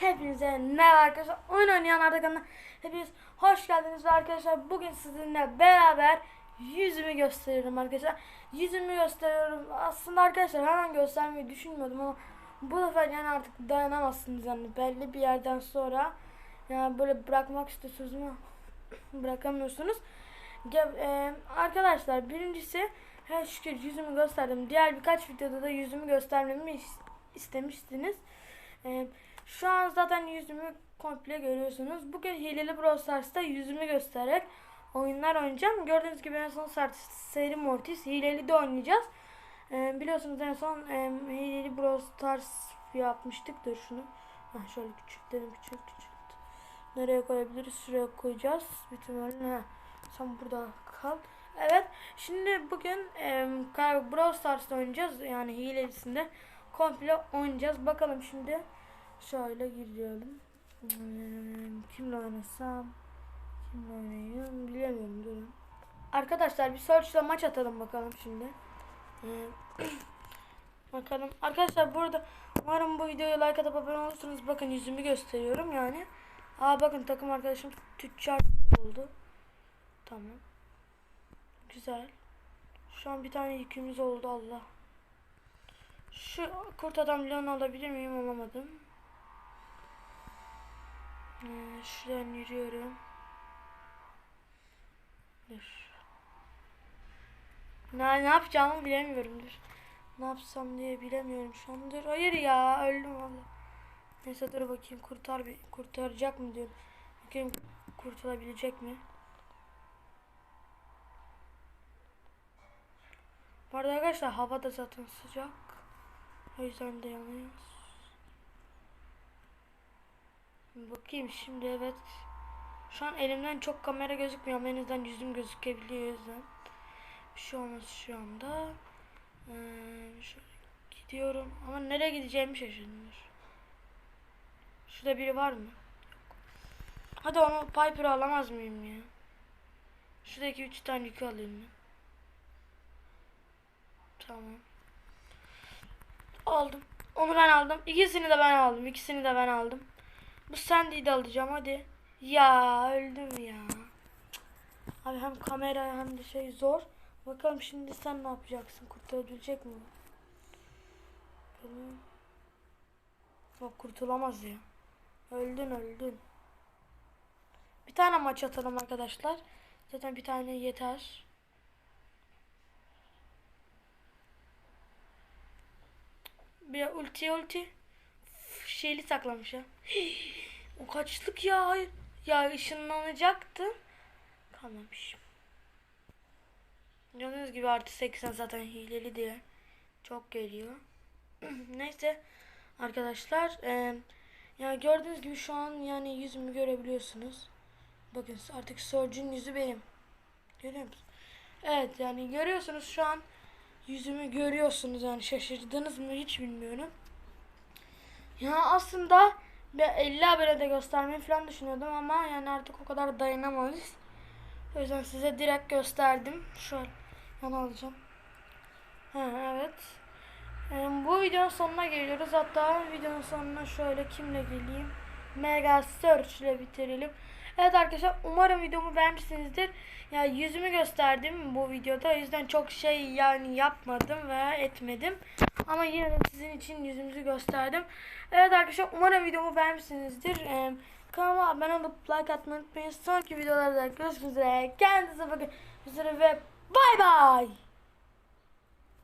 Hepinize merhaba arkadaşlar. Oyun oynayan Arda kanalına hepiniz hoş geldiniz arkadaşlar bugün sizinle beraber yüzümü gösteriyorum arkadaşlar. Yüzümü gösteriyorum. Aslında arkadaşlar hemen göstermeyi düşünmüyordum ama bu sefer yani artık dayanamazsınız yani belli bir yerden sonra yani böyle bırakmak istiyorsunuz ama bırakamıyorsunuz. Ge- e, arkadaşlar birincisi her şükür yüzümü gösterdim. Diğer birkaç videoda da yüzümü göstermemi is- istemiştiniz. E, şu an zaten yüzümü komple görüyorsunuz. Bugün hileli Brawl Stars'ta yüzümü göstererek oyunlar oynayacağım. Gördüğünüz gibi en son seri Mortis hileli de oynayacağız. E, biliyorsunuz en son e, hileli Brawl Stars yapmıştık. Dur şunu. Ha, şöyle küçültelim küçült küçült. Nereye koyabiliriz? Şuraya koyacağız. Bütün ha. Sen burada kal. Evet. Şimdi bugün e, Brawl Stars'ta oynayacağız. Yani hilelisinde komple oynayacağız. Bakalım şimdi. Şöyle. Hmm, kimle oynasam? Kimle oynayayım? Bilemiyorum. Durun. Arkadaşlar bir search'la maç atalım bakalım şimdi. Ee, bakalım. Arkadaşlar burada umarım bu videoya like atıp abone olursunuz. Bakın yüzümü gösteriyorum yani. Aa bakın takım arkadaşım tüccar oldu. Tamam. Güzel. Şu an bir tane yükümüz oldu Allah. Şu kurt adam Leon alabilir miyim? Alamadım. Şuradan yürüyorum. Dur. Ne, ne yapacağımı bilemiyorum dur. Ne yapsam diye bilemiyorum şu an. Dur. Hayır ya öldüm valla. Neyse dur bakayım kurtar bir kurtaracak mı diyorum. Bakayım kurtulabilecek mi? Bu arada arkadaşlar hava da zaten sıcak. O yüzden de yanıyoruz. Bakayım şimdi evet. Şu an elimden çok kamera gözükmüyor ama yüzüm gözükebiliyor yüzden. Bir şey olmaz şu anda. Ee, şöyle gidiyorum ama nereye gideceğimi şaşırdım. Şurada biri var mı? Hadi onu Piper'ı alamaz mıyım ya? Şuradaki üç tane yükü alayım ben. Tamam. Aldım. Onu ben aldım. İkisini de ben aldım. İkisini de ben aldım. Bu Sandy'yi de alacağım hadi. Ya öldüm ya. Abi hem kamera hem de şey zor. Bakalım şimdi sen ne yapacaksın? Kurtulabilecek mi? Bakalım. Yok kurtulamaz ya. Öldün öldün. Bir tane maç atalım arkadaşlar. Zaten bir tane yeter. Bir ulti ulti. Şeyli saklamış ya. o kaçlık ya. Ya ışınlanacaktı. Kalmamış. Gördüğünüz gibi artı 80 zaten hileli diye. Çok geliyor. Neyse arkadaşlar. E, ya gördüğünüz gibi şu an yani yüzümü görebiliyorsunuz. Bakın artık Surge'ün yüzü benim. Görüyor musunuz? Evet yani görüyorsunuz şu an yüzümü görüyorsunuz yani şaşırdınız mı hiç bilmiyorum. Ya aslında bir 50 abone de göstermeyi falan düşünüyordum ama yani artık o kadar dayanamayız. O yüzden size direkt gösterdim. Şöyle yana alacağım. Ha, evet. Ee, bu videonun sonuna geliyoruz. Hatta videonun sonuna şöyle kimle geleyim? Mega Search ile bitirelim. Evet arkadaşlar umarım videomu beğenmişsinizdir. Ya yüzümü gösterdim bu videoda. O yüzden çok şey yani yapmadım ve etmedim. Ama yine de sizin için yüzümüzü gösterdim. Evet arkadaşlar umarım videomu beğenmişsinizdir. Ee, kanalıma abone olup like atmayı unutmayın. Sonraki videolarda görüşmek üzere. Kendinize bakın. Üzere ve bay bay.